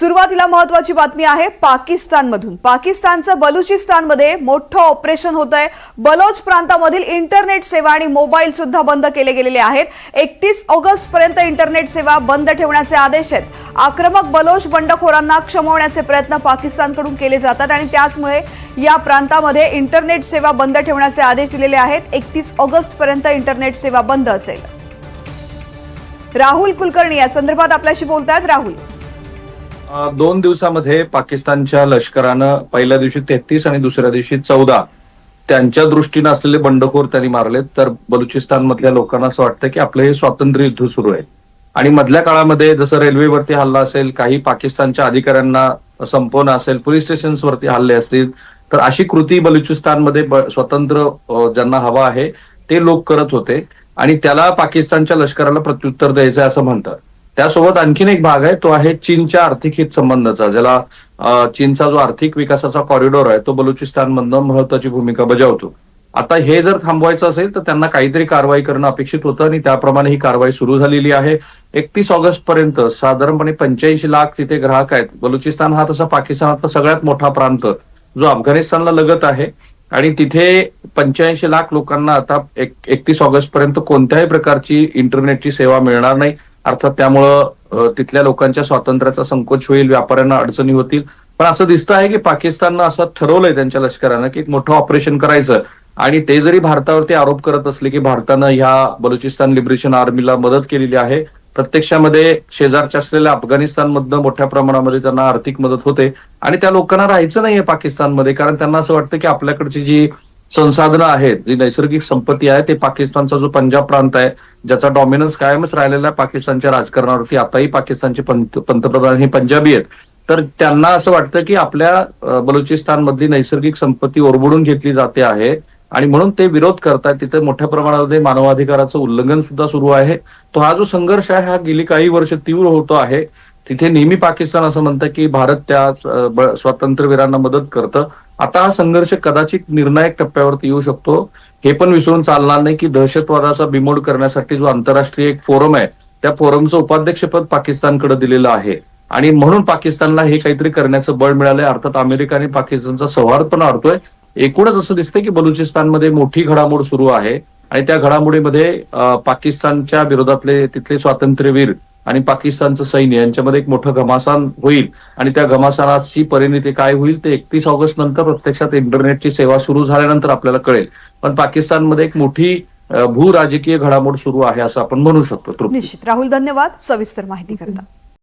सुरुवातीला महत्वाची बातमी आहे पाकिस्तानमधून. पाकिस्तानचं बलुचिस्तानमध्ये मोठं ऑपरेशन होत आहे बलोच प्रांतामधील इंटरनेट सेवा आणि मोबाईल सुद्धा बंद केले गेलेले आहेत. एकतीस ऑगस्ट पर्यंत इंटरनेट सेवा बंद ठेवण्याचे आदेश आहेत. आक्रमक बलोच बंडखोरांना क्षमवण्याचे प्रयत्न पाकिस्तानकडून केले जातात आणि त्याचमुळे या प्रांतामध्ये इंटरनेट सेवा बंद ठेवण्याचे आदेश दिलेले आहेत. एकतीस ऑगस्ट पर्यंत इंटरनेट सेवा बंद असेल. राहुल कुलकर्णी या संदर्भात आपल्याशी बोलतायत. राहुल. दोन दिवसामध्ये पाकिस्तानच्या लष्करानं पहिल्या दिवशी तेहतीस आणि दुसऱ्या दिवशी चौदा त्यांच्या दृष्टीनं असलेले बंडखोर त्यांनी मारलेत. तर बलुचिस्तान मधल्या लोकांना असं वाटतं की आपलं हे स्वातंत्र्य युद्ध सुरू आहे. आणि मधल्या काळामध्ये जसं रेल्वेवरती हल्ला असेल काही पाकिस्तानच्या अधिकाऱ्यांना संपवणं असेल पोलीस स्टेशन्सवरती हल्ले असतील तर अशी कृती बलुचिस्तानमध्ये स्वतंत्र ज्यांना हवा आहे ते लोक करत होते. आणि त्याला पाकिस्तानच्या लष्कराला प्रत्युत्तर द्यायचं असं म्हणतात. त्यासोबत आणखीन एक भाग आहे तो आहे चीनच्या आर्थिक हित संबंधाचा ज्याला चीनचा जो आर्थिक विकासाचा कॉरिडॉर आहे तो बलुचिस्तानमधनं महत्वाची भूमिका बजावतो. आता हे जर थांबवायचं असेल तर त्यांना काहीतरी कारवाई करणं अपेक्षित होतं आणि त्याप्रमाणे ही कारवाई सुरू झालेली आहे. एकतीस ऑगस्ट पर्यंत साधारणपणे पंच्याऐंशी लाख तिथे ग्राहक आहेत. बलुचिस्तान हा तसा पाकिस्तानातला सगळ्यात मोठा प्रांत जो अफगाणिस्तानला लगत आहे. आणि तिथे पंच्याऐंशी लाख लोकांना आता एकतीस ऑगस्ट पर्यंत कोणत्याही प्रकारची इंटरनेटची सेवा मिळणार नाही. अर्थात त्यामुळं तिथल्या लोकांच्या स्वातंत्र्याचा संकोच होईल व्यापाऱ्यांना अडचणी होतील. पण असं दिसतं आहे की पाकिस्ताननं असं ठरवलंय त्यांच्या लष्करानं की एक मोठं ऑपरेशन करायचं. आणि ते जरी भारतावरती आरोप करत असले की भारतानं ह्या बलुचिस्तान लिबरेशन आर्मीला मदत केलेली आहे प्रत्यक्षामध्ये शेजारच्या असलेल्या अफगाणिस्तानमधनं मोठ्या प्रमाणामध्ये त्यांना आर्थिक मदत होते. आणि त्या लोकांना राहायचं नाहीये पाकिस्तानमध्ये कारण त्यांना असं वाटतं की आपल्याकडची जी संसाधनं आहेत जी नैसर्गिक संपत्ती आहे ते पाकिस्तानचा जो पंजाब प्रांत आहे ज्याचा डॉमिनन्स कायमच राहिलेला आहे पाकिस्तानच्या राजकारणावरती. आताही पाकिस्तानचे पंतप्रधान हे पंजाबी आहेत. तर त्यांना असं वाटतं की आपल्या बलुचिस्तानमधली नैसर्गिक संपत्ती ओरबडून घेतली जाते आहे आणि म्हणून ते विरोध करतात तिथे मोठ्या प्रमाणामध्ये मानवाधिकाराचं उल्लंघन सुद्धा सुरू आहे. तो हा जो संघर्ष आहे हा गेली काही वर्ष तीव्र होतो आहे. तिथे नेहमी पाकिस्तान असं म्हणतं की भारत त्या स्वातंत्र्यवीरांना मदत करतं. आता हा संघर्ष कदाचित निर्णायक टप्प्यावरती येऊ शकतो. हे पण विसरून चालणार नाही की दहशतवादाचा बिमोड करण्यासाठी जो आंतरराष्ट्रीय एक फोरम आहे त्या फोरमचं उपाध्यक्षपद पाकिस्तानकडे दिलेलं आहे. आणि म्हणून पाकिस्तानला हे काहीतरी करण्याचं बळ मिळालंय अर्थात अमेरिका आणि पाकिस्तानचा सौहार्द पण वाढतोय. एकूणच असं दिसतंय की बलुचिस्तानमध्ये मोठी घडामोड सुरू आहे. आणि त्या घडामोडीमध्ये पाकिस्तानच्या विरोधातले तिथले स्वातंत्र्यवीर आणि पाकिस्तानचं सैन्य यांच्यामध्ये एक मोठं घमासान होईल. आणि त्या घमासानाची परिणिती काय होईल ते एकतीस ऑगस्ट नंतर प्रत्यक्षात इंटरनेटची सेवा सुरू झाल्यानंतर आपल्याला कळेल. पण पाकिस्तानमध्ये एक मोठी भू राजकीय घडामोड सुरू आहे असं आपण म्हणू शकतो. निश्चित. राहुल धन्यवाद. सविस्तर माहिती करता.